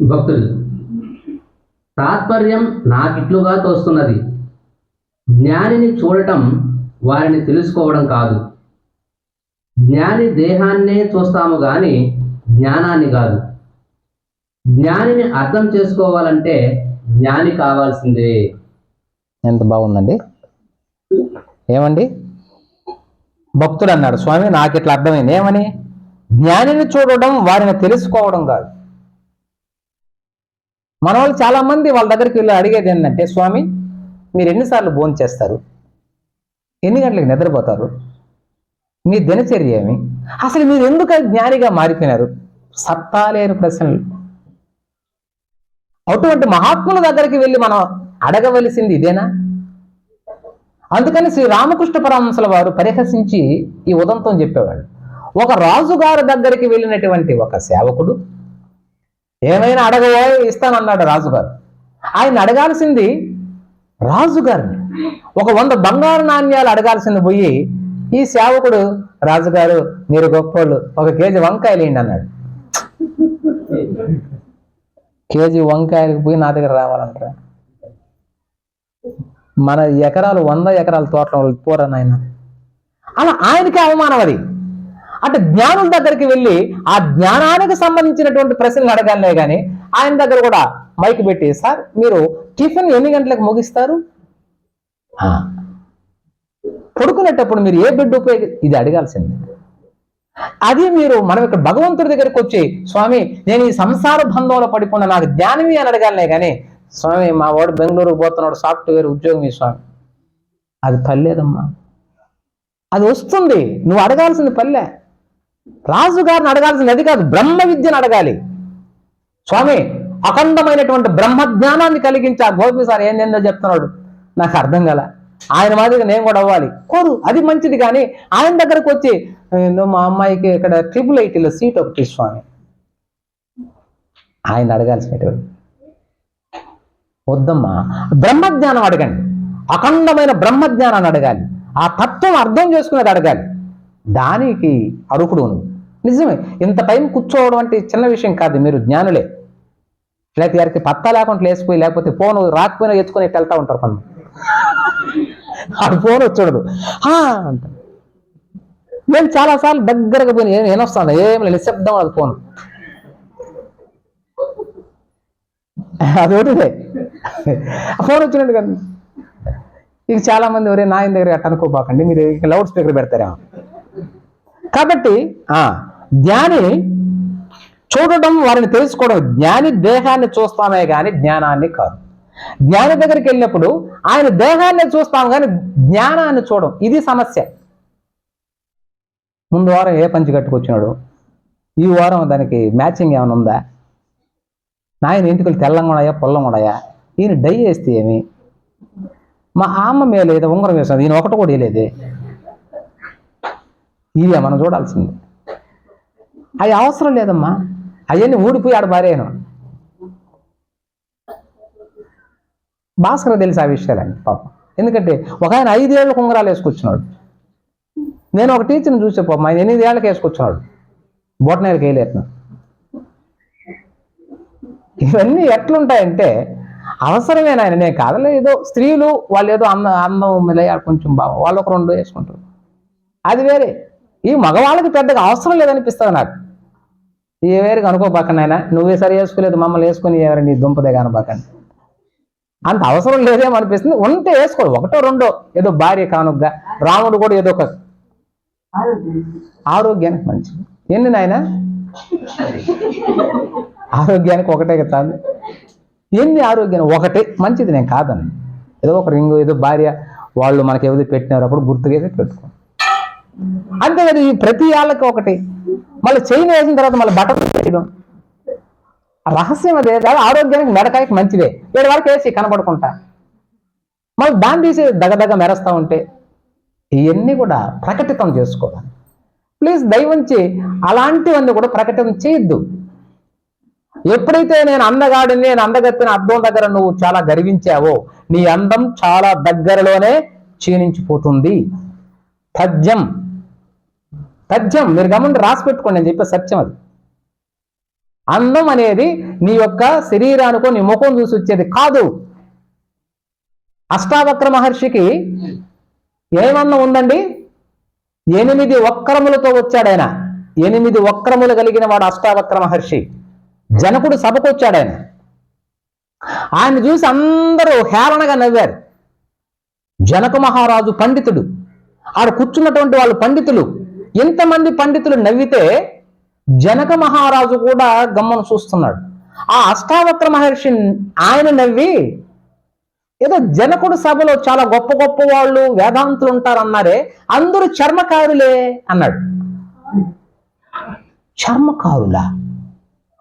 భక్తులు. తాత్పర్యం నాకిట్లుగా తోస్తున్నది. జ్ఞానిని చూడటం వారిని తెలుసుకోవడం కాదు. జ్ఞాని దేహాన్నే చూస్తాము కానీ జ్ఞానాన్ని కాదు. జ్ఞానిని అర్థం చేసుకోవాలంటే జ్ఞాని కావాల్సిందే. ఎంత బాగుందండి. ఏమండి? భక్తుడు అన్నాడు స్వామి నాకు ఇట్లా అర్థమైంది. ఏమని? జ్ఞానిని చూడడం వారిని తెలుసుకోవడం కాదు. మన వాళ్ళు చాలా మంది వాళ్ళ దగ్గరికి వెళ్ళి అడిగేది ఏంటంటే స్వామి మీరు ఎన్నిసార్లు భోజనం చేస్తారు? ఎన్ని గంటలకు నిద్రపోతారు? మీ దినచర్య ఏమి? అసలు మీరు ఎందుకు జ్ఞానిగా మారిపోయినారు? సత్తా లేని ప్రశ్నలు. అటువంటి మహాత్ముల దగ్గరికి వెళ్ళి మనం అడగవలసింది ఇదేనా? అందుకని శ్రీ రామకృష్ణ పరమంశుల వారు పరిహసించి ఈ ఉదంతం చెప్పేవాడు ఒక రాజుగారి దగ్గరికి వెళ్ళినటువంటి ఒక సేవకుడు ఏమైనా అడగవో? ఇస్తానన్నాడు రాజుగారు. ఆయన అడగాల్సింది రాజుగారిని. ఒక వంద బంగారు నాణ్యాలు అడగాల్సింది పోయి ఈ సేవకుడు రాజుగారు మీరు గొప్పోళ్ళు ఒక కేజీ వంకాయలు వేయండి అన్నాడు. కేజీ వంకాయలకు పోయి నా దగ్గర రావాలంటారా? మన ఎకరాలు వంద ఎకరాల తోటలు పోరా నాయన? అలా ఆయనకే అవమానం అది. అంటే జ్ఞానుల దగ్గరికి వెళ్ళి ఆ జ్ఞానానికి సంబంధించినటువంటి ప్రశ్నలు అడగాలనే కానీ ఆయన దగ్గర కూడా మైక్ పెట్టి సార్ మీరు టిఫిన్ ఎన్ని గంటలకు ముగిస్తారు? "ఆ." పడుకునేటప్పుడు మీరు ఏ బిడ్డ ఉపయోగి ఇది అడగాల్సింది. అది మీరు మనం ఇక్కడ భగవంతుడి దగ్గరికి వచ్చి స్వామి నేను ఈ సంసార బంధంలో పడిపోయిన నాకు జ్ఞానమే అని అడగాలనే కానీ స్వామి మా వాడు బెంగళూరుకు పోతున్నాడు సాఫ్ట్వేర్ ఉద్యోగం ఈ స్వామి. అది పర్లేదమ్మా అది వస్తుంది. నువ్వు అడగాల్సింది పల్లె రాజుగారిని అడగాల్సింది అది కాదు బ్రహ్మ విద్యను అడగాలి. స్వామి అఖండమైనటువంటి బ్రహ్మ జ్ఞానాన్ని కలిగించి ఆ గోపి సార్ ఏందేందో చెప్తున్నాడు? నాకు అర్థం కాల. ఆయన మాదిరిగా నేను కూడా అవ్వాలి. కోరు అది మంచిది కానీ ఆయన దగ్గరకు వచ్చి ఏందో మా అమ్మాయికి ఇక్కడ ట్రిపుల్ ఐటీలో సీట్ ఒకటి స్వామి. ఆయన అడగాల్సినటువంటి వద్దమ్మా బ్రహ్మజ్ఞానం అడగండి. అఖండమైన బ్రహ్మజ్ఞానాన్ని అడగాలి. ఆ తత్వం అర్థం చేసుకునేది అడగాలి. దానికి అరుకుడు ఉంది. నిజమే ఇంత టైం కూర్చోవడం అంటే చిన్న విషయం కాదు మీరు జ్ఞానులే. లేకపోతే వారికి పత్తా లేకుండా లేచిపోయి లేకపోతే ఫోన్ రాకపోయినా ఎత్తుకొని ఇట్టు వెళ్తా ఉంటారు కొంత ఆ ఫోన్ వచ్చాడు అంట. నేను చాలాసార్లు దగ్గరగా పోయి ఏం ఏనొస్తాను ఏం లేదు నిశ్శబ్దం అది ఫోన్. అదొకటిదే ఫోన్ వచ్చినట్టు కానీ. ఇక చాలా మంది ఒరే నాయన దగ్గర అట్ట అనుకోబాకండి మీరు లౌడ్ స్పీకర్ పెడతారేమో. కాబట్టి ఆ. జ్ఞాని చూడటం వారిని తెలుసుకోవడం జ్ఞాని దేహాన్ని చూస్తామే కానీ జ్ఞానాన్ని కాదు. జ్ఞాని దగ్గరికి వెళ్ళినప్పుడు ఆయన దేహాన్ని చూస్తాం కానీ జ్ఞానాన్ని చూడం. ఇది సమస్య. ముందు వారం ఏ పంచి కట్టుకొచ్చినాడు? ఈ వారం దానికి మ్యాచింగ్ ఏమైనా ఉందా? నాయన ఇంటికి తెల్లంగా ఉన్నాయా పొల్లంగా ఉన్నాయా? ఈయన డై వేస్తే ఏమి? మా అమ్మ మేలు ఏదో ఉంగరం వేస్తుంది ఈయన ఒకటి కూడా వేయలేదే. ఇవే మనం చూడాల్సింది. అవి అవసరం లేదమ్మా. అవన్నీ ఊడిపోయి ఆడ భార్యను భాస్కర్ తెలుసు ఆ విషయాలండి పాపం. ఎందుకంటే ఒక ఆయన ఐదేళ్ళు కుంగరాలు వేసుకొచ్చినాడు. నేను ఒక టీచర్ని చూసే పాపం ఆయన ఎనిమిది ఏళ్ళకి వేసుకొచ్చినాడు. బోటనేరుకి వేయలేను ఇవన్నీ ఎట్లుంటాయంటే అవసరమే ఆయన నేను కాదలే ఏదో స్త్రీలు వాళ్ళు ఏదో అందం అందం మిలయ కొంచెం బాగా వాళ్ళు ఒక రెండు వేసుకుంటారు. అది వేరే. ఈ మగవాళ్ళకి పెద్దగా అవసరం లేదనిపిస్తుంది నాకు. ఏ వేరుగా కనుకోబాకనైనా నువ్వే సరి వేసుకోలేదు మమ్మల్ని వేసుకొని ఎవరు నీ దుంపదే కనబాకండి అంత అవసరం లేదేమో అనిపిస్తుంది ఉంటే వేసుకోడు. ఒకటో రెండో ఏదో భార్య కానుగ్గా. రాముడు కూడా ఏదో ఒక ఆరోగ్యానికి మంచిది. ఎన్ని నాయన? ఆరోగ్యానికి ఒకటే కదా ఎన్ని ఆరోగ్యం ఒకటే. మంచిది నేను కాదని ఏదో ఒక రింగు ఏదో భార్య వాళ్ళు మనకి ఏదో పెట్టినారు అప్పుడు గుర్తుగా పెట్టుకో. అంతే ఈ ప్రతి వాళ్ళకి ఒకటి. మళ్ళీ చైన్ వేసిన తర్వాత మళ్ళీ బటన్ చేయడం రహస్యం అదే. కాదు ఆరోగ్యానికి మెడకాయకి మంచిదే. ఏడు వరకు వేసి కనబడుకుంటా. మళ్ళీ దాన్ని తీసి దగదగ మెరస్తా ఉంటే ఇవన్నీ కూడా ప్రకటితం చేసుకోవాలి. ప్లీజ్ దయవంచి అలాంటివన్నీ కూడా ప్రకటన చేయొద్దు. ఎప్పుడైతే నేను అందగాడిని నేను అందగత్తిన అద్దం దగ్గర నువ్వు చాలా గర్వించావో నీ అందం చాలా దగ్గరలోనే క్షీణించిపోతుంది. తజ్జం తథ్యం మీరు గమని రాసి పెట్టుకోండి నేను చెప్పే సత్యం అది. అందం అనేది నీ యొక్క శరీరానికో నీ ముఖం చూసి వచ్చేది కాదు. అష్టావక్ర మహర్షికి ఏమన్నం ఉందండి? ఎనిమిది వక్రములతో వచ్చాడాయన ఎనిమిది వక్రములు కలిగిన వాడు అష్టావక్ర మహర్షి. జనకుడు సభకు వచ్చాడాయన ఆయన. చూసి అందరూ హేళనగా నవ్వారు. జనక మహారాజు పండితుడు. ఆడ కూర్చున్నటువంటి వాళ్ళు పండితులు. ఇంతమంది పండితులు నవ్వితే జనక మహారాజు కూడా గమ్మను చూస్తున్నాడు. ఆ అష్టావక్ర మహర్షి ఆయన నవ్వి ఏదో జనకుడు సభలో చాలా గొప్ప గొప్ప వాళ్ళు వేదాంతులు ఉంటారు అన్నారే అందరూ చర్మకారులే అన్నాడు. చర్మకారులా?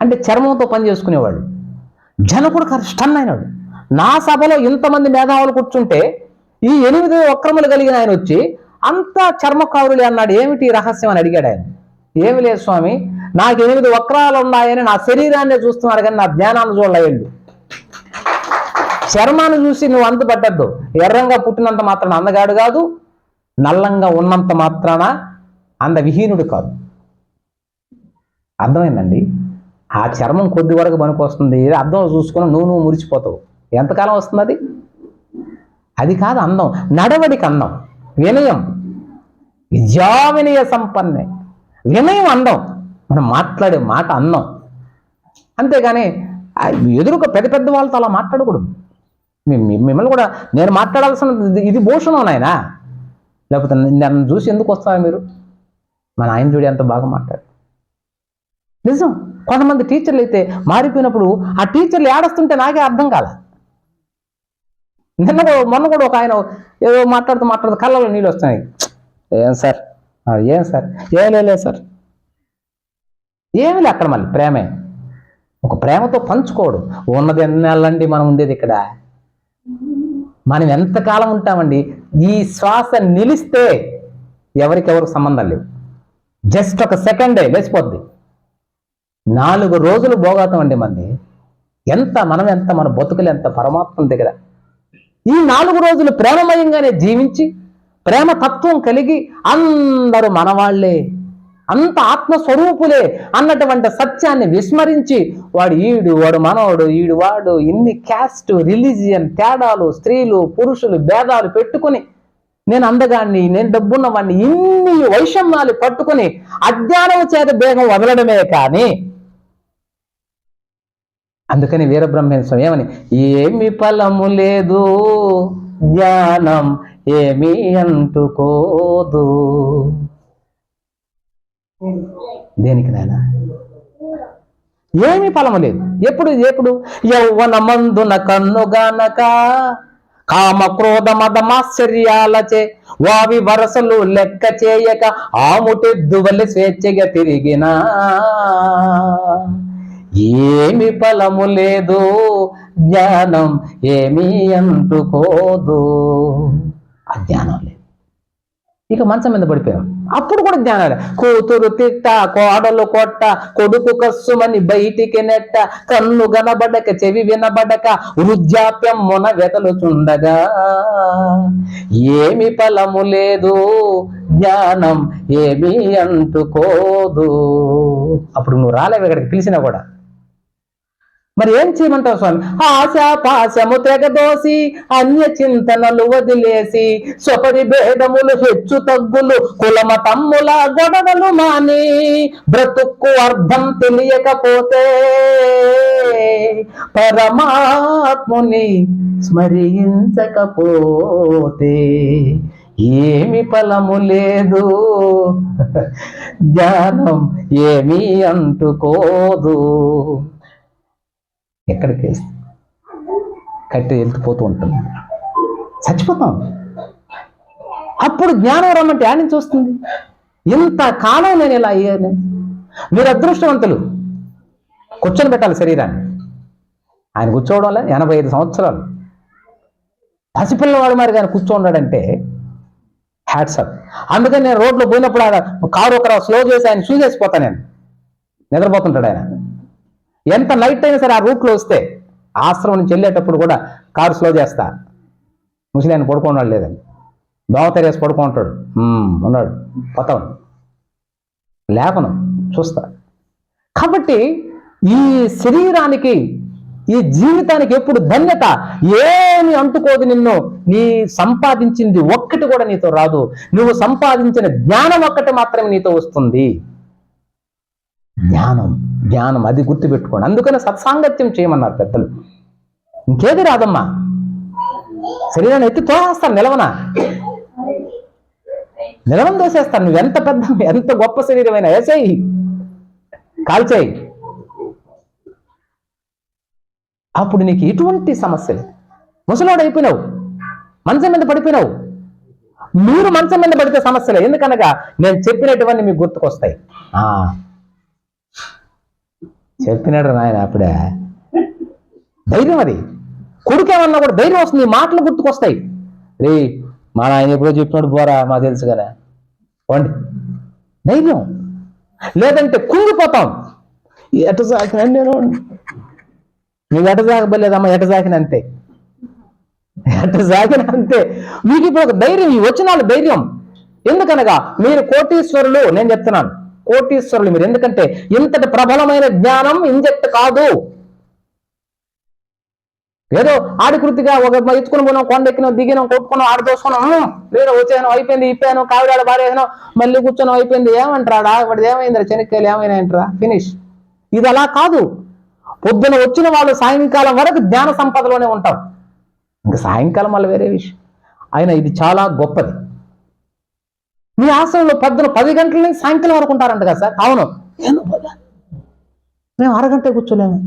అంటే చర్మంతో పని చేసుకునేవాళ్ళు. జనకుడు స్టన్ అయినాడు నా సభలో ఇంతమంది మేధావులు కూర్చుంటే ఈ ఎనిమిది వక్రములు కలిగిన ఆయన వచ్చి అంతా చర్మకారులే అన్నాడు. ఏమిటి రహస్యం అని అడిగాడు ఆయన. ఏమి లేదు స్వామి నాకు ఎనిమిది వక్రాలు ఉన్నాయని నా శరీరాన్ని చూస్తున్నాడు కానీ నా జ్ఞానాన్ని చూడలేదు చర్మాన్ని చూసి నువ్వు అంతు పట్టద్దు ఎర్రంగా పుట్టినంత మాత్రాన అందగాడు కాదు నల్లంగా ఉన్నంత మాత్రాన అందవిహీనుడు కాదు. అర్థమైందండి? ఆ చర్మం కొద్ది వరకు పనికొస్తుంది అర్థం చూసుకుని నువ్వు నువ్వు మురిచిపోతావు ఎంతకాలం వస్తుంది అది? అది కాదు అందం. నడవడికి అందం. వినయం. విద్యా వినయ సంపన్నే. వినయం అందం. మనం మాట్లాడే మాట అందం. అంతేగాని ఎదురుక పెద్ద పెద్ద వాళ్ళతో అలా మాట్లాడకూడదు. మిమ్మల్ని కూడా నేను మాట్లాడాల్సిన ఇది- ఇది భూషణం నాయనా. లేకపోతే నన్ను చూసి ఎందుకు వస్తారా మీరు? మన ఆయన చూడి అంత బాగా మాట్లాడు. నిజం. కొంతమంది టీచర్లు అయితే మారిపోయినప్పుడు ఆ టీచర్లు ఏడస్తుంటే నాకే అర్థం కాలే. నిన్న కూడా మొన్న కూడా ఒక ఆయన ఏదో మాట్లాడుతూ మాట్లాడుతూ కళ్ళలో నీళ్ళు వస్తున్నాయి. ఏం సార్? ఏం సార్? ఏం లేదు సార్. ఏమి లే అక్కడ మళ్ళీ ప్రేమే. ఒక ప్రేమతో పంచుకోడు. ఉన్నది ఎన్నేళ్ళండి మనం ఉండేది ఇక్కడ. మనం ఎంతకాలం ఉంటామండి? ఈ శ్వాస నిలిస్తే ఎవరికెవరికి సంబంధం లేవు. జస్ట్ ఒక సెకండే లేచిపోద్ది. నాలుగు రోజులు భోగాతం అండి మంది ఎంత మనం ఎంత మన బతుకులు ఎంత పరమాత్మ దగ్గర ఈ నాలుగు రోజులు ప్రేమమయంగానే జీవించి ప్రేమ తత్వం కలిగి అందరూ మనవాళ్ళే అంత ఆత్మస్వరూపులే అన్నటువంటి సత్యాన్ని విస్మరించి వాడు ఈడు వాడు మనవడు ఈడు వాడు ఇన్ని క్యాస్ట్ రిలీజియన్ తేడాలు స్త్రీలు పురుషులు భేదాలు పెట్టుకుని నేను అందగాన్ని నేను డబ్బున్నవాడిని ఇన్ని వైషమ్యాలు పట్టుకుని అజ్ఞానం చేత బేగం వదలడమే కానీ అందుకని వీరబ్రహ్మేశ్వరం ఏమని? ఏమి ఫలము లేదు జ్ఞానం ఏమి అంటుకోదు. దేనికి నాయన? ఏమి ఫలము లేదు. ఎప్పుడు ఎప్పుడు? యౌవన మందున కన్నుగానక కామ క్రోధ మదమాశ్చర్యాలచే వావి వరసలు లెక్క చేయక ఆముటెద్దువలి స్వేచ్ఛగా తిరిగినా. ఏమి ఫలము లేదు జ్ఞానం ఏమీ అంటుకోదు. అజ్ఞానం లేదు. ఇక మంచం మీద పడిపోయాం. అప్పుడు కూడా జ్ఞానం లేదు. కూతురు తిట్ట కోడలు కొట్ట కొడుకు కస్సుమని బయటికి నెట్ట కన్ను గనబడక చెవి వినబడక వృద్ధాప్యం మొన వెతలు చుండగా ఏమి ఫలము లేదు జ్ఞానం ఏమీ అంటుకోదు. అప్పుడు నువ్వు రాలేవు ఇక్కడికి పిలిచినా కూడా. మరి ఏం చేయమంటావు స్వామి? ఆశ పాశము తెగదోసి అన్య చింతనలు వదిలేసి స్వపరి భేదములు హెచ్చు తగ్గులు కులమ తమ్ముల గొడవలు మాని బ్రతుక్కు అర్థం తెలియకపోతే పరమాత్ముని స్మరించకపోతే ఏమి ఫలము లేదు. జ్ఞానం ఏమీ అంటుకోదు. ఎక్కడికి వేస్తే కట్టి వెళ్తుపోతూ ఉంటుంది. చచ్చిపోతాం. అప్పుడు జ్ఞానం రమ్మంటే ఆడి నుంచి వస్తుంది. ఇంత కాలం నేను ఇలా అయ్యాను. మీరు అదృష్టవంతులు. కూర్చొని పెట్టాలి శరీరాన్ని. ఆయన కూర్చోవడం వల్ల ఎనభై ఐదు సంవత్సరాలు. పసిపిల్లవాడు మరి ఆయన కూర్చోన్నాడంటే హ్యాట్సప్ అందుకని నేను రోడ్లో పోయినప్పుడు ఆయన కారు ఒక స్లో చేసి ఆయన చూసేసిపోతాను నేను. నిద్రపోతుంటాడు ఆయన. ఎంత లైట్ అయినా సరే ఆ రూట్లో వస్తే ఆశ్రమం నుంచి వెళ్ళేటప్పుడు కూడా కారు స్లో చేస్తా. ముసలిని పడుకోనాడు లేదని దోమతరేసి పడుకుంటాడు "ఉమ్, ఉన్నాడు. పోతాం. లేపను. చూస్తా. కాబట్టి ఈ శరీరానికి ఈ జీవితానికి ఎప్పుడు ధన్యత ఏమి అంటుకోదు నిన్ను. నీ సంపాదించింది ఒక్కటి కూడా నీతో రాదు. నువ్వు సంపాదించిన జ్ఞానం ఒక్కటి మాత్రమే నీతో వస్తుంది. జ్ఞానం జ్ఞానం అది గుర్తుపెట్టుకోండి. అందుకనే సత్సాంగత్యం చేయమన్నారు పెద్దలు. ఇంకేది రాదమ్మా? శరీరాన్ని ఎత్తి తోసేస్తాను నిలవన. నిలవన తోసేస్తాను నువ్వు ఎంత పెద్ద ఎంత గొప్ప శరీరమైనా వేసేయి కాల్చేయి అప్పుడు నీకు ఎటువంటి సమస్య లేదు. అయిపోయినావు. మంచం మీద పడిపోయినావు. మీరు మంచం మీద పడితే సమస్యలే ఎందుకనగా నేను చెప్పినటువంటి మీకు గుర్తుకొస్తాయి. ఆ చెప్పినాడు నాయన అప్పుడే. ధైర్యం అది. కొడుకేమన్నా కూడా ధైర్యం వస్తుంది. మాటలు గుర్తుకొస్తాయి. రే మా నాయన ఎప్పుడో చెప్పినాడు పోరా మా తెలుసు కదా. వండి ధైర్యం. లేదంటే కుంగిపోతాం. ఎట సాకిన నేను నువ్వు ఎట సాగబలేదమ్మా ఎట సాకిన అంతే. ఎట సాకిన అంతే. మీకు ఇప్పుడు ఒక ధైర్యం ఈ వచ్చిన ధైర్యం. ఎందుకనగా మీరు కోటీశ్వరులు నేను చెప్తున్నాను. కోటీశ్వరులు మీరు. ఎందుకంటే ఇంతటి ప్రబలమైన జ్ఞానం ఇంజెక్ట్ కాదు. ఏదో ఆడికృతిగా ఒక ఎత్తుకుని పోయినాం కొండ ఎక్కినాం దిగినాం కొట్టుకున్నాం ఆడ దోసుకున్నాం "ఉమ్, వచ్చాను అయిపోయింది ఇప్పాను కావిడాడ బారేసాను మళ్ళీ కూర్చొని అయిపోయింది ఏమంటారా వాడిది ఏమైందిరా? చెనక్కాయలు ఏమైనాయంటారా? ఫినిష్. ఇది అలా కాదు. పొద్దున వచ్చిన వాళ్ళు సాయంకాలం వరకు జ్ఞాన సంపదలోనే ఉంటారు. ఇంకా సాయంకాలం మళ్ళీ వేరే విషయం. అయినా ఇది చాలా గొప్పది. మీ ఆశ్రమంలో పొద్దున పది గంటల నుంచి సాయంకాలం వరకు ఉంటారంట కదా సార్? అవును. మేము అరగంట కూర్చోలేము.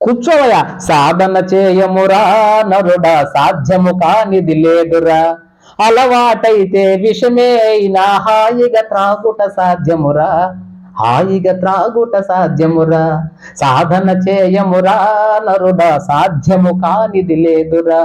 కూర్చోవయ్యా. సాధన చేయమురా నరుడా సాధ్యము కానిది లేదురా. అలవాటైతే విషమే అయినా హాయిగా త్రాగుట సాధ్యమురా. హాయిగా త్రాగుట సాధ్యమురా. సాధన చేయమురా నరుడా సాధ్యము కానిది లేదురా.